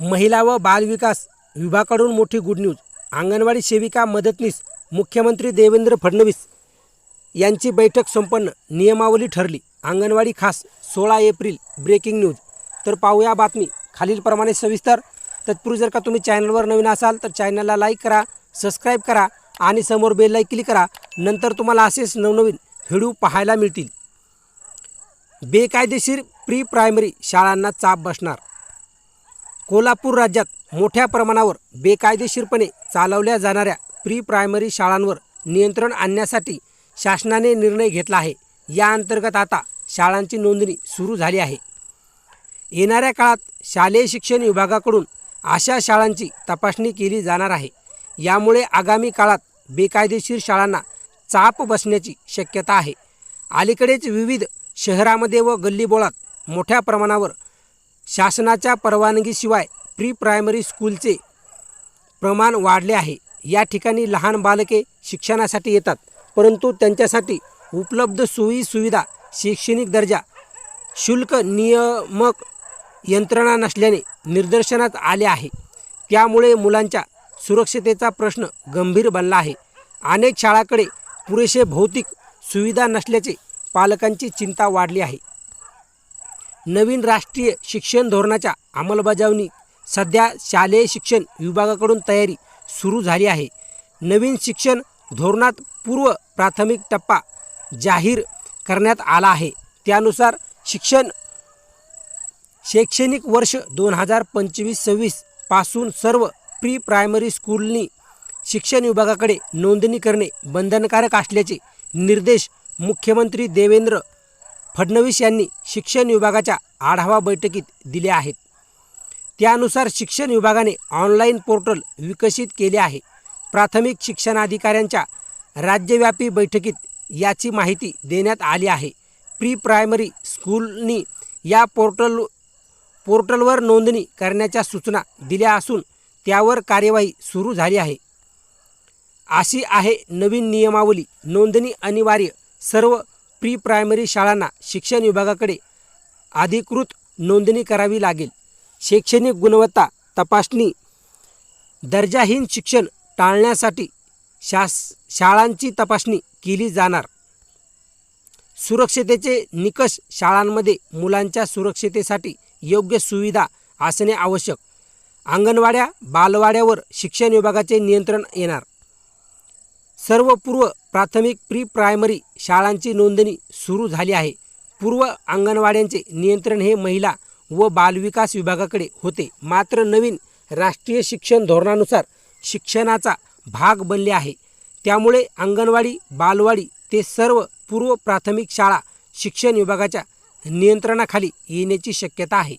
महिला व बालविकास विभागाकडून मोठी गुड न्यूज. अंगणवाडी सेविका मदतनीस मुख्यमंत्री देवेंद्र फडणवीस यांची बैठक संपन्न नियमावली ठरली. अंगणवाडी खास सोळा एप्रिल ब्रेकिंग न्यूज. तर पाहूया बातमी. खालीलप्रमाणे सविस्तर. तत्पूर्वी जर का तुम्ही चॅनलवर नवीन असाल तर चॅनलला लाईक करा सबस्क्राईब करा आणि समोर बेलला क्लिक करा. नंतर तुम्हाला असेच नवनवीन व्हिडिओ पाहायला मिळतील. बेकायदेशीर प्री प्रायमरी शाळांना चाप बसणार. कोल्हापूर राज्यात मोठ्या प्रमाणावर बेकायदेशीरपणे चालवल्या जाणाऱ्या प्री प्रायमरी शाळांवर नियंत्रण आणण्यासाठी शासनाने निर्णय घेतला आहे. या अंतर्गत आता शाळांची नोंदणी सुरू झाली आहे. येणाऱ्या काळात शालेय शिक्षण विभागाकडून अशा शाळांची तपासणी केली जाणार आहे. यामुळे आगामी काळात बेकायदेशीर शाळांना चाप बसण्याची शक्यता आहे. अलीकडेच विविध शहरामध्ये व गल्लीबोळात मोठ्या प्रमाणावर शासनाच्या परवानगीशिवाय प्री प्रायमरी स्कूलचे प्रमाण वाढले आहे. या ठिकाणी लहान बालके शिक्षणासाठी येतात परंतु त्यांच्यासाठी उपलब्ध सोयी सुविधा शैक्षणिक दर्जा शुल्क नियमक यंत्रणा नसल्याने निदर्शनात आले आहे. त्यामुळे मुलांच्या सुरक्षतेचा प्रश्न गंभीर बनला आहे. अनेक शाळाकडे पुरेसे भौतिक सुविधा नसल्याचे पालकांची चिंता वाढली आहे. नवीन राष्ट्रीय शिक्षण धोरणाच्या अंमलबजावणी सध्या शालेय शिक्षण विभागाकडून तयारी सुरू झाली आहे. नवीन शिक्षण धोरणात पूर्व प्राथमिक टप्पा जाहीर करण्यात आला आहे. त्यानुसार शिक्षण शैक्षणिक वर्ष दोन हजार पंचवीस सव्वीसपासून सर्व प्री प्रायमरी स्कूलनी शिक्षण विभागाकडे नोंदणी करणे बंधनकारक असल्याचे निर्देश मुख्यमंत्री देवेंद्र फडणवीस यांनी शिक्षण विभागाच्या आढावा बैठकीत दिले आहेत. त्यानुसार शिक्षण विभागाने ऑनलाईन पोर्टल विकसित केले आहे. प्राथमिक शिक्षणाधिकाऱ्यांच्या राज्यव्यापी बैठकीत याची माहिती देण्यात आली आहे. प्री प्रायमरी स्कूलनी या पोर्टल पोर्टलवर नोंदणी करण्याच्या सूचना दिल्या असून त्यावर कार्यवाही सुरू झाली आहे. अशी आहे नवीन नियमावली. नोंदणी अनिवार्य. सर्व प्री प्रायमरी शाळांना शिक्षण विभागाकडे अधिकृत नोंदणी करावी लागेल. शैक्षणिक गुणवत्ता तपासणी दर्जाहीन शिक्षण टाळण्यासाठी शास शाळांची तपासणी केली जाणार. सुरक्षतेचे निकष शाळांमध्ये मुलांच्या सुरक्षतेसाठी योग्य सुविधा असणे आवश्यक. अंगणवाड्या बालवाड्यावर शिक्षण विभागाचे नियंत्रण येणार. सर्व पूर्व प्राथमिक प्री प्रायमरी शाळांची नोंदणी सुरू झाली आहे. पूर्व अंगणवाड्यांचे नियंत्रण हे महिला व बालविकास विभागाकडे होते. मात्र नवीन राष्ट्रीय शिक्षण धोरणानुसार शिक्षणाचा भाग बनले आहे. त्यामुळे अंगणवाडी बालवाडी ते सर्व पूर्व प्राथमिक शाळा शिक्षण विभागाच्या नियंत्रणाखाली येण्याची शक्यता आहे.